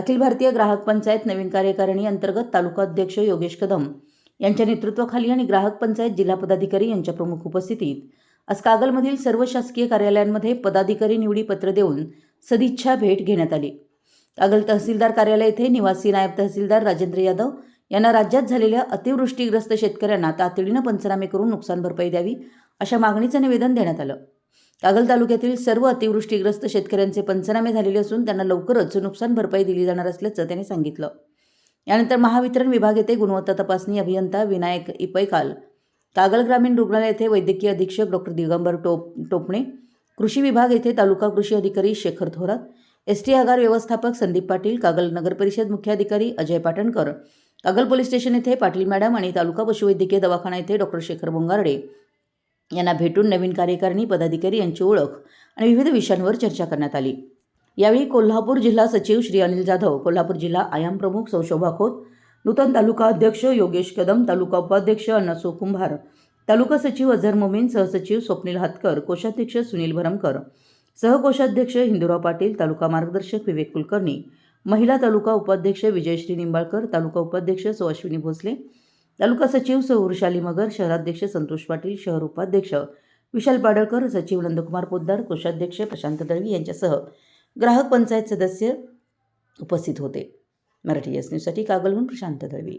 अखिल भारतीय ग्राहक पंचायत नवीन कार्यकारिणी अंतर्गत तालुका अध्यक्ष योगेश कदम यांच्या नेतृत्वाखाली आणि ग्राहक पंचायत जिल्हा पदाधिकारी यांच्या प्रमुख उपस्थितीत आज कागलमधील सर्व शासकीय कार्यालयांमध्ये पदाधिकारी निवडी पत्र देऊन सदिच्छा भेट घेण्यात आली. कागल तहसीलदार कार्यालय येथे निवासी नायब तहसीलदार राजेंद्र यादव यांना राज्यात झालेल्या अतिवृष्टीग्रस्त शेतकऱ्यांना तातडीनं पंचनामे करून नुकसान भरपाई द्यावी अशा मागणीचं निवेदन देण्यात आलं. कागल तालुक्यातील सर्व अतिवृष्टीग्रस्त शेतकऱ्यांचे पंचनामे झालेले असून त्यांना लवकरच नुकसान भरपाई दिली जाणार असल्याचं त्यांनी सांगितलं. यानंतर महावितरण विभाग येथे गुणवत्ता तपासणी अभियंता विनायक इपैकाल कागल ग्रामीण रुग्णालय येथे वैद्यकीय अधीक्षक डॉक्टर दिगंबर टोप टोपणे कृषी विभाग येथे तालुका कृषी अधिकारी शेखर थोरात एस टी आगार व्यवस्थापक संदीप पाटील कागल नगरपरिषद मुख्याधिकारी अजय पाटणकर कागल पोलीस स्टेशन येथे पाटील मॅडम आणि तालुका पशुवैद्यकीय दवाखाना येथे डॉक्टर शेखर बोंगारडे यांना भेटून नवीन कार्यकारिणी पदाधिकारी यांची ओळख आणि विविध विषयांवर चर्चा करण्यात आली. यावेळी कोल्हापूर जिल्हा सचिव श्री अनिल जाधव कोल्हापूर जिल्हा आयाम प्रमुख सौशोभा खोत नूतन तालुका अध्यक्ष योगेश कदम तालुका उपाध्यक्ष अण्णासो कुंभार तालुका सचिव अझर मोमीन सहसचिव स्वप्नील हातकर कोषाध्यक्ष सुनील भरमकर सहकोषाध्यक्ष हिंदुराव पाटील तालुका मार्गदर्शक विवेक कुलकर्णी महिला तालुका उपाध्यक्ष विजयश्री निंबाळकर तालुका उपाध्यक्ष सौ अश्विनी भोसले तालुका सचिव सौ वृषाली मगर शहराध्यक्ष संतोष पाटील शहर उपाध्यक्ष विशाल पाडळकर सचिव नंदकुमार पोद्दार कोषाध्यक्ष प्रशांत दळवी यांच्यासह ग्राहक पंचायत सदस्य उपस्थित होते. मराठी एस न्यूजसाठी कागलहून प्रशांत दळवी.